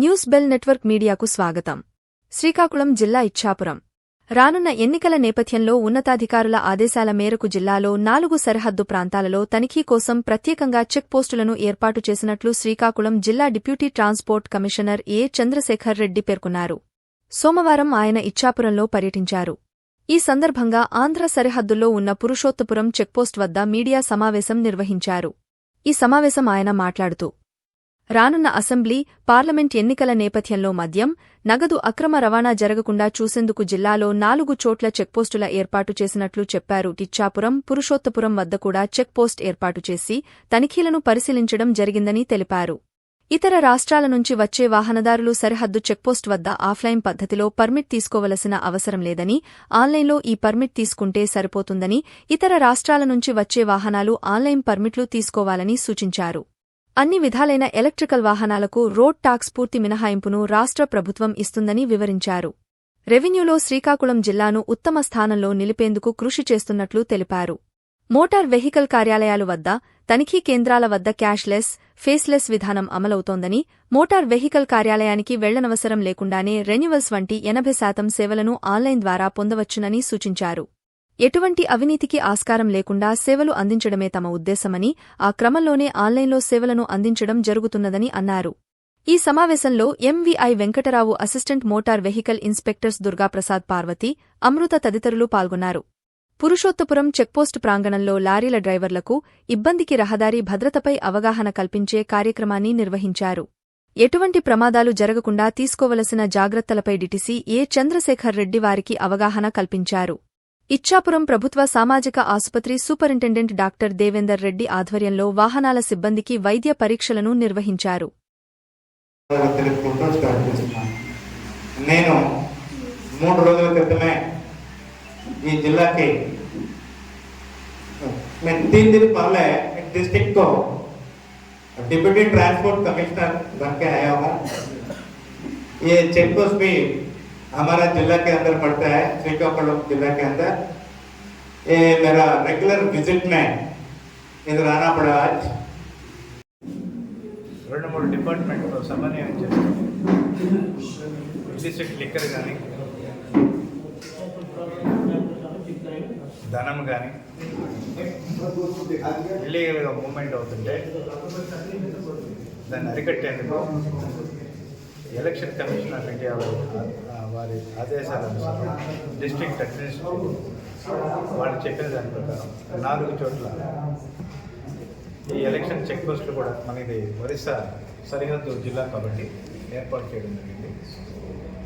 News bell network మీడియాకు స్వాగతం. శ్రీకాకుళం జిల్లా ఇచ్ఛాపురం రానున్న ఎన్నికల నేపథ్యంలో ఉన్నతాధికారుల ఆదేశాల మేరకు జిల్లాలో నాలుగు సరిహద్దు ప్రాంతాలలో తనిఖీ కోసం ప్రత్యేకంగా చెక్ పోస్టులను ఏర్పాటు చేసినట్లు శ్రీకాకుళం జిల్లా deputy transport commissioner A Chandrasekhar Reddy పేర్కొన్నారు. సోమవారం ఆయన ఇచ్ఛాపురంలో పర్యటించారు. ఈ సందర్భంగా ఆంధ్ర సరిహద్దుల్లో ఉన్న పురుషోత్తపురం చెక్పోస్ట్ వద్ద మీడియా సమావేశం నిర్వహించారు. ఈ సమావేశం ఆయన మాట్లాడుతూ రానున్న అసెంబ్లీ పార్లమెంట్ ఎన్నికల నేపథ్యంలో మద్యం నగదు అక్రమ రవాణా జరగకుండా చూసేందుకు జిల్లాలో నాలుగు చోట్ల చెక్పోస్టుల ఏర్పాటు చేసినట్లు చెప్పారు టిచ్చాపురం పురుషోత్తపురం వద్ద కూడా చెక్పోస్ట్ ఏర్పాటు చేసి తనిఖీలను పరిశీలించడం జరిగిందని తెలిపారు. ఇతర రాష్ట్రాల నుంచి వచ్చే వాహనదారులు సరిహద్దు చెక్పోస్ట్ వద్ద ఆఫ్లైన్ పద్ధతిలో పర్మిట్ తీసుకోవలసిన అవసరం లేదని ఆన్లైన్లో ఈ పర్మిట్ తీసుకుంటే సరిపోతుందని ఇతర రాష్ట్రాల నుంచి వచ్చే వాహనాలు ఆన్లైన్ పర్మిట్లు తీసుకోవాలని సూచించారు. అన్ని విధాలైన ఎలక్ట్రికల్ వాహనాలకు రోడ్ టాక్స్ పూర్తి మినహాయింపును రాష్ట్ర ప్రభుత్వం ఇస్తుందని వివరించారు. రెవెన్యూలో శ్రీకాకుళం జిల్లాను ఉత్తమ స్థానంలో నిలిపేందుకు కృషి చేస్తున్నట్లు తెలిపారు. మోటార్ వెహికల్ కార్యాలయాలు వద్ద తనిఖీ కేంద్రాల వద్ద క్యాష్లెస్ ఫేస్లెస్ విధానం అమలవుతోందని మోటార్ వెహికల్ కార్యాలయానికి వెళ్ళనవసరం లేకుండానే రెన్యువల్స్ వంటి ఎనభై శాతం సేవలను ఆన్లైన్ ద్వారా పొందవచ్చునని సూచించారు. ఎటువంటి అవినీతికి ఆస్కారం లేకుండా సేవలు అందించడమే తమ ఉద్దేశమని ఆ క్రమంలోనే ఆన్లైన్లో సేవలను అందించడం జరుగుతున్నదని అన్నారు. ఈ సమావేశంలో MVI Venkatarao assistant motor vehicle inspectors Durgaprasad Parvathi Amrutha తదితరులు పాల్గొన్నారు. పురుషోత్తపురం చెక్పోస్ట్ ప్రాంగణంలో లారీల డ్రైవర్లకు ఇబ్బందికి రహదారి భద్రతపై అవగాహన కల్పించే కార్యక్రమాన్ని నిర్వహించారు. ఎటువంటి ప్రమాదాలు జరగకుండా తీసుకోవలసిన జాగ్రత్తలపై డిటిసి ఏ చంద్రశేఖర్ రెడ్డి వారికి అవగాహన కల్పించారు. ఇచ్చాపురం ప్రభుత్వ సామాజిక ఆసుపత్రి సూపరింటెండెంట్ డాక్టర్ దేవేందర్ రెడ్డి ఆధ్వర్యంలో వాహనాల సిబ్బందికి వైద్య పరీక్షలను నిర్వహించారు తెలుపుకుంటూ స్టార్ట్ చేస్తున్నాను నేను మూడు రోజుల క్రితమే ఈ जिला मैं तीन दिन पहले डिस्ट्रिक्ट को डिप्यूटी ट्रांसपोर्ट कमिश्नर बन के आया हूँ ये चेक पोस्ट भी हमारा जिला के अंदर पड़ता है श्रीकाकुलम जिला के अंदर ये मेरा रेगुलर विजिट में इधर आना पड़ा आज రెండు మూడు డిపార్ట్మెంట్లో సమన్వయం చేస్తాం ఇల్లిసిట్ లిక్కర్ కానీ ధనం కానీ ఇల్లీగల్గా మూమెంట్ అవుతుంటే దాన్ని అరికట్టేందుకు ఎలక్షన్ కమిషన్ ఆఫ్ ఇండియా వారి ఆదేశాల అనుసారం డిస్ట్రిక్ట్ అడ్మినిస్ట్రేటివ్ వాళ్ళు చెప్పిన దాని ప్రకారం నాలుగు చోట్ల ఈ ఎలక్షన్ చెక్ పోస్టులు కూడా మనది ఒరిస్సా సరిహద్దు జిల్లా కాబట్టి ఏర్పాటు చేయడం జరిగింది.